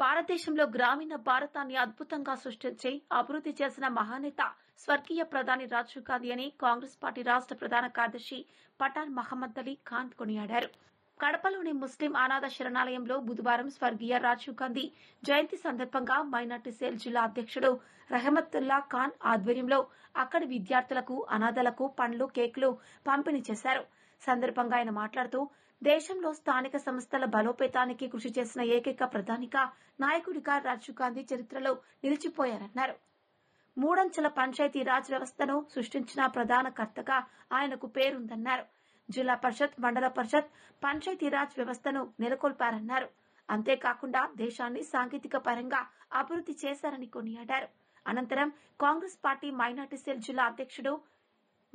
భారతదేశంలో గ్రామీణ భారతాన్ని అద్భుతంగా సృష్టించి అభివృద్ధి చేసిన మహానేత స్వర్గీయ ప్రధాని రాజీవ్ గాంధీ అని కాంగ్రెస్ పార్టీ రాష్ట్ర ప్రధాన కార్యదర్శి పఠాన్ మహమ్మద్ అలీ ఖాన్ కొనియాడారు. కడపలోని ముస్లిం అనాథ శరణాలయంలో బుధవారం స్వర్గీయ రాజీవ్ గాంధీ జయంతి సందర్భంగా మైనార్టీ సెల్ జిల్లా అధ్యక్షుడు రహమతుల్లా ఖాన్ ఆధ్వర్యంలో అక్కడి విద్యార్థులకు అనాథలకు పండ్లు కేకులు పంపిణీ చేశారు. సందర్భంగా ఆయన మాట్లాడుతూ దేశంలో స్థానిక సంస్థల బలోపేతానికి కృషి చేసిన ఏకైక ప్రధానిగా నాయకుడిగా రాజీవ్ గాంధీ చరిత్రలో నిలిచిపోయారన్నారు. మూడంచెల పంచాయతీ రాజ్ వ్యవస్థను సృష్టించిన ప్రధాన కర్తగా ఆయనకు పేరుందన్నారు. జిల్లా పరిషత్ మండల పరిషత్ పంచాయతీరాజ్ వ్యవస్థను నెలకొల్పారన్నారు. అంతేకాకుండా దేశాన్ని సాంకేతిక పరంగా అభివృద్ధి చేశారని కొనియాడారు. అనంతరం కాంగ్రెస్ పార్టీ మైనార్టీ సెల్ జిల్లా అధ్యక్షుడు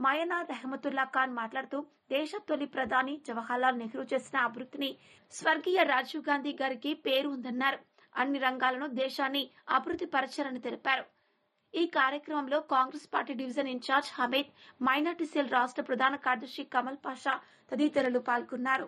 మయనా రెహమతుల్లా ఖాన్ మాట్లాడుతూ దేశ తొలి ప్రధాని జవహర్లాల్ నెహ్రూ చేసిన అభివృద్ధిని స్వర్గీయ రాజీవ్ గాంధీ గారికి పేరు ఉందన్నారు. అన్ని రంగాలను దేశాన్ని అభివృద్ధి పరచారని తెలిపారు. ఈ కార్యక్రమంలో Congress party division incharge Hamid minority cell రాష్ట్ర ప్రధాన కార్యదర్శి కమల్ పాషా తదితరులు పాల్గొన్నారు.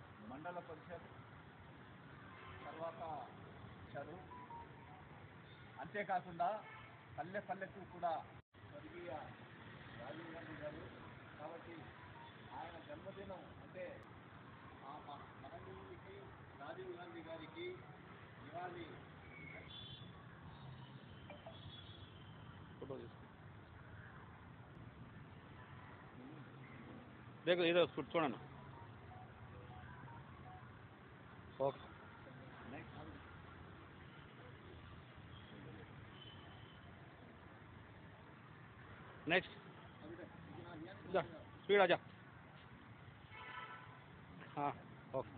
మండల పరిషత్ తర్వాత చదువు. అంతేకాకుండా పల్లె పల్లెకు కూడా స్వర్గీయ రాజీవ్ గాంధీ గారు. కాబట్టి ఆయన జన్మదినం అంటే మనకి రాజీవ్ గాంధీ గారికి నివాళి ఫోటో తీసుకుంటాను ఇదే చూడండి ఓకే नेक्स्ट जा स्पीड आजा हाँ ओके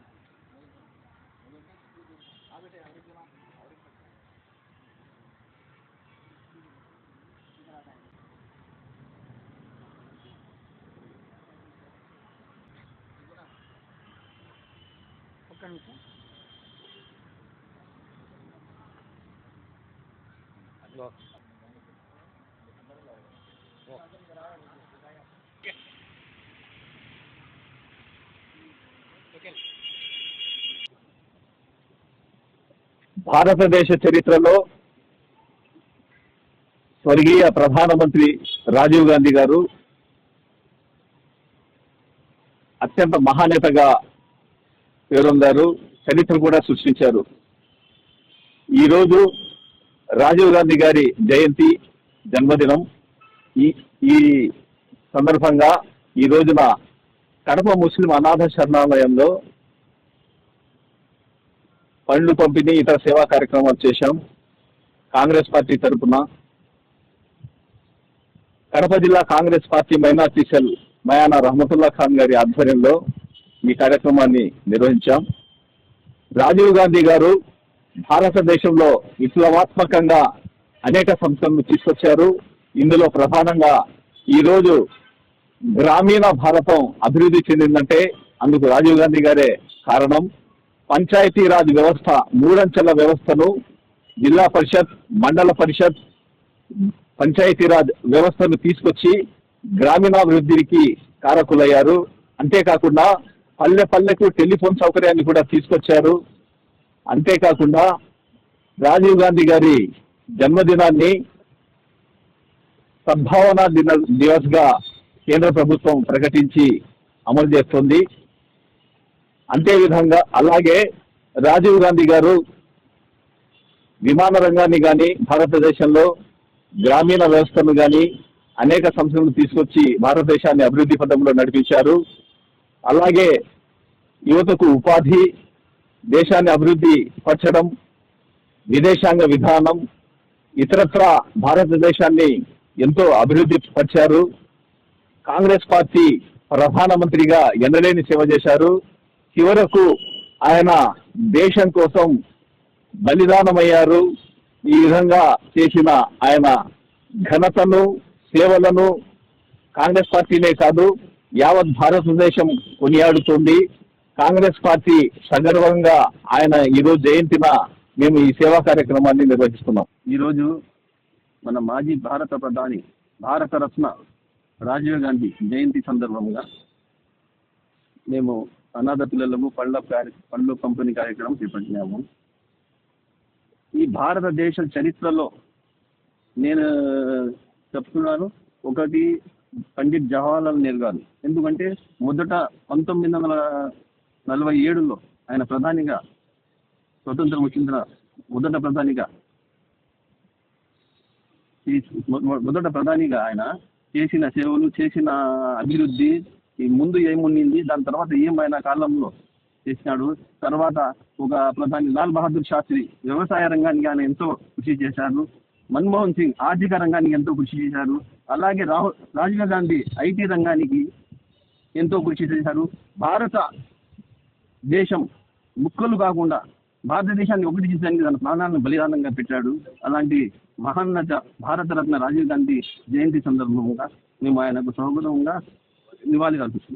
ఒక్క నిమిషం ఓకే భారతదేశ చరిత్రలో స్వర్గీయ ప్రధానమంత్రి రాజీవ్ గాంధీ గారు అత్యంత మహానేతగా పేరొందారు చరిత్ర కూడా సృష్టించారు. ఈరోజు రాజీవ్ గాంధీ గారి జయంతి జన్మదినం. ఈ ఈ సందర్భంగా ఈ రోజున కడప ముస్లిం అనాథ శరణాలయంలో పండ్లు పంపిణీ ఇతర సేవా కార్యక్రమాలు చేశాం. కాంగ్రెస్ పార్టీ తరఫున కడప జిల్లా Congress party minority cell Mayana Rahamatullah Khan గారి ఆధ్వర్యంలో ఈ కార్యక్రమాన్ని నిర్వహించాం. రాజీవ్ గాంధీ గారు భారతదేశంలో విప్లవాత్మకంగా అనేక సంస్థలను తీసుకొచ్చారు. ఇందులో ప్రధానంగా ఈరోజు గ్రామీణ భారతం అభివృద్ధి చెందిందంటే అందుకు రాజీవ్ గాంధీ గారే కారణం. పంచాయతీరాజ్ వ్యవస్థ మూడంచెల వ్యవస్థను జిల్లా పరిషత్ మండల పరిషత్ పంచాయతీరాజ్ వ్యవస్థను తీసుకొచ్చి గ్రామీణాభివృద్ధికి కారకులయ్యారు. అంతేకాకుండా పల్లె పల్లెకు టెలిఫోన్ సౌకర్యాన్ని కూడా తీసుకొచ్చారు. అంతేకాకుండా రాజీవ్ గాంధీ గారి జన్మదినాన్ని సద్భావన దిన దివస్గా కేంద్ర ప్రభుత్వం ప్రకటించి అమలు చేస్తుంది. అంతే విధంగా అలాగే రాజీవ్ గాంధీ గారు విమాన రంగాన్ని కానీ భారతదేశంలో గ్రామీణ వ్యవస్థను కానీ అనేక సంస్థలను తీసుకొచ్చి భారతదేశాన్ని అభివృద్ధి పథంలో నడిపించారు. అలాగే యువతకు ఉపాధి దేశాన్ని అభివృద్ధి పరచడం విదేశాంగ విధానం ఇతరత్ర భారతదేశాన్ని ఎంతో అభివృద్ధి పరిచారు. కాంగ్రెస్ పార్టీ ప్రధానమంత్రిగా ఎన్నలేని సేవ చేశారు. చివరకు ఆయన దేశం కోసం బలిదానమయ్యారు. ఈ విధంగా చేసిన ఆయన ఘనతను సేవలను కాంగ్రెస్ పార్టీనే కాదు యావత్ భారతదేశం కొనియాడుతుంది. కాంగ్రెస్ పార్టీ సగర్వంగా ఆయన ఈరోజు జయంతిన మేము ఈ సేవా కార్యక్రమాన్ని నిర్వహిస్తున్నాం. ఈరోజు మన మాజీ భారత ప్రధాని భారతరత్న రాజీవ్ గాంధీ జయంతి సందర్భంగా మేము అనాథ పిల్లలకు పళ్ళ కార్య- పళ్ళు పంపిణీ కార్యక్రమం చేపట్టినాము. ఈ భారతదేశ చరిత్రలో నేను చెప్తున్నాను. ఒకటి పండిట్ జవహర్లాల్ నెహ్రూ గారు. ఎందుకంటే మొదట పంతొమ్మిది వందల నలభై ఏడులో ఆయన ప్రధానిగా స్వతంత్రం వచ్చిన మొదట ప్రధానిగా మొదట ప్రధానిగా ఆయన చేసిన సేవలు చేసిన అభివృద్ధి ఈ ముందు ఏముండింది దాని తర్వాత ఏమైనా కాలంలో చేసినాడు తర్వాత ఒక ప్రధాని లాల్ బహదూర్ శాస్త్రి వ్యవసాయ రంగానికి ఆయన ఎంతో కృషి చేశారు మన్మోహన్ సింగ్ ఆర్థిక రంగానికి ఎంతో కృషి చేశారు. అలాగే రాహుల్ రాజీవ్ గాంధీ ఐటీ రంగానికి ఎంతో కృషి చేశారు. భారత దేశం ముక్కలు కాకుండా భారతదేశాన్ని ఒకటి చేసేందుకు తన ప్రాణాలను బలిదానంగా పెట్టాడు. అలాంటి మహాన్నత భారతరత్న రాజీవ్ గాంధీ జయంతి సందర్భంగా మేము ఆయనకు సౌగతంగా నివాళి అర్పిస్తున్నాం